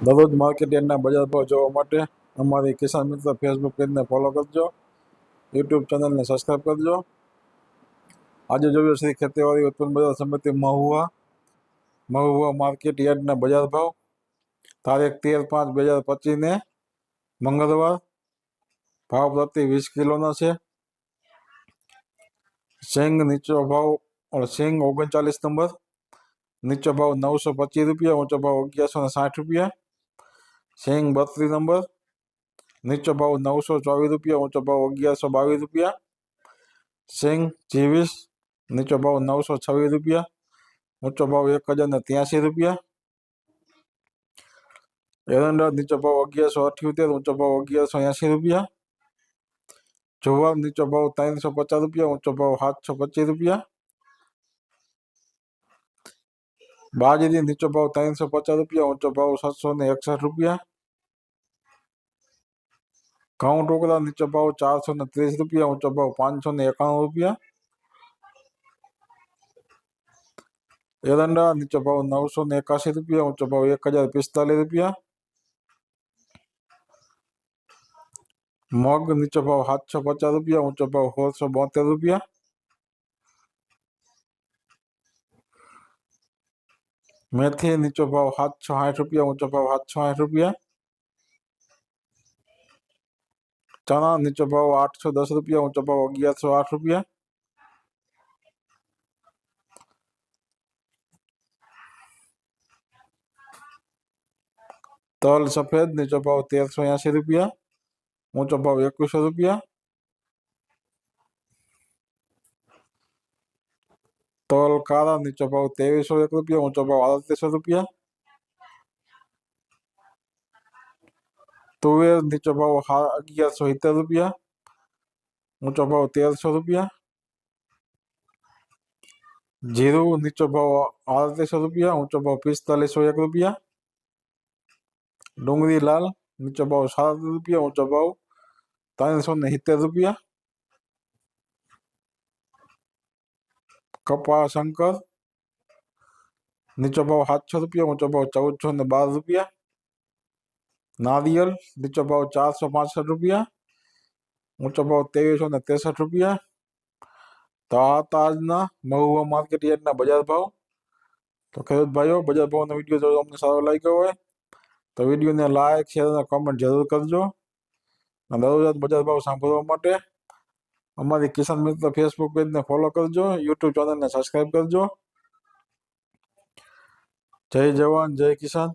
દરરોજ માર્કેટ યાર્ડના બજાર ભાવ જોવા માટે અમારી કિસાન મિત્ર ફેસબુક પેજને ફોલો કરજો યુટ્યુબ ચેનલને સબસ્ક્રાઈબ કરજો આજે જોઈએ શ્રી ખેતીવાડી ઉત્પન્ન બજાર સમિતિ મહુવા મહુવા માર્કેટ યાર્ડના બજાર ભાવ તારીખ તેર પાંચ બે હજાર પચીસને મંગળવાર ભાવ પ્રતિ વીસ કિલોનો છે સિંગ નીચો ભાવ ઓર સિંગ ઓગણચાલીસ નંબર નીચો ભાવ નવસો પચીસ રૂપિયા ઊંચો ભાવ અગિયારસો ને સાઠ રૂપિયા સિંગ બત્રીસ નંબર નીચો ભાવ નવસો ચોવીસ રૂપિયા ઊંચો ભાવ અગિયારસો બાવીસ રૂપિયા સિંગ જીવીસ નીચો ભાવ નવસો છવ્વીસ રૂપિયા ઊંચો ભાવ એક હજાર ને ત્યાંસી રૂપિયા એરંડા નીચો ભાવ અગિયારસો અઠ્યોતેર ઊંચો ભાવ અગિયારસો એંસી રૂપિયા જુવાર નીચો ભાવ ત્રણસો પચાસ રૂપિયા ઊંચો ભાવ સાતસો પચીસ રૂપિયા બાજરી નીચો ભાવ ત્રણસો પચાસ રૂપિયા ઊંચો ભાવ સાતસો ને એકસઠ રૂપિયા ઘઉં ટોકરા નીચો ભાવ ચારસો ને ત્રીસ રૂપિયા ઊંચો ભાવ પાંચસો ને એકાણું રૂપિયા એરંડા નીચો ભાવ નવસો ને એકાસી રૂપિયા ઊંચો ભાવ એક હજાર પિસ્તાલીસ રૂપિયા મગ નીચો ભાવ સાતસો પચાસ રૂપિયા ઊંચો ભાવ સોળસો બોતેર રૂપિયા મેથી નીચો ભાવ સાતસો સાઠ રૂપિયા ઊંચો ભાવ સાતસો સાઠ રૂપિયા ચણા નીચો ભાવ આઠસો દસ રૂપિયા ઊંચો ભાવ અગિયારસો આઠ રૂપિયા તલ સફેદ નીચો ભાવ તેરસો એંસી રૂપિયા ઊંચો ભાવ એકવીસો રૂપિયા તલ કાળા નીચો ભાવ ત્રેવીસો એક રૂપિયા ઊંચો ભાવ આડત્રીસો રૂપિયા તુવેર નીચો ભાવ હા- અગિયારસો સિત્તેર રૂપિયા ઊંચો ભાવ તેરસો રૂપિયા જીરું નીચો ભાવ આડત્રીસો રૂપિયા ઊંચો ભાવ પિસ્તાલીસો એક રૂપિયા ડુંગળી લાલ નીચો ભાવ સાત રૂપિયા ઊંચો ભાવ ત્રણસો ને સિત્તેર રૂપિયા કપા શંકર નીચો ભાવ સાતસો રૂપિયા ઊંચો ભાવ ચૌદસો ને બાર રૂપિયા નારિયેલ નીચો ભાવ ચારસો પાસઠ રૂપિયા ઊંચો ભાવ ત્રેવીસો ને ત્રેસઠ રૂપિયા તો આ હતા આજના મહુવા માર્કેટ યાર્ડના બજાર ભાવ તો ખેડૂત ભાઈઓ બજાર ભાવનો વિડીયો જો તમને સારો લાગ્યો હોય તો વિડીયોને લાઈક શેર અને કોમેન્ટ જરૂર કરજો અને દરરોજ બજાર ભાવ સાંભળવા માટે અમારી કિસાન મિત્ર ફેસબુક પેજને ફોલો કરજો યુટ્યુબ ચેનલને સબસ્ક્રાઈબ કરજો. જય જવાન, જય કિસાન.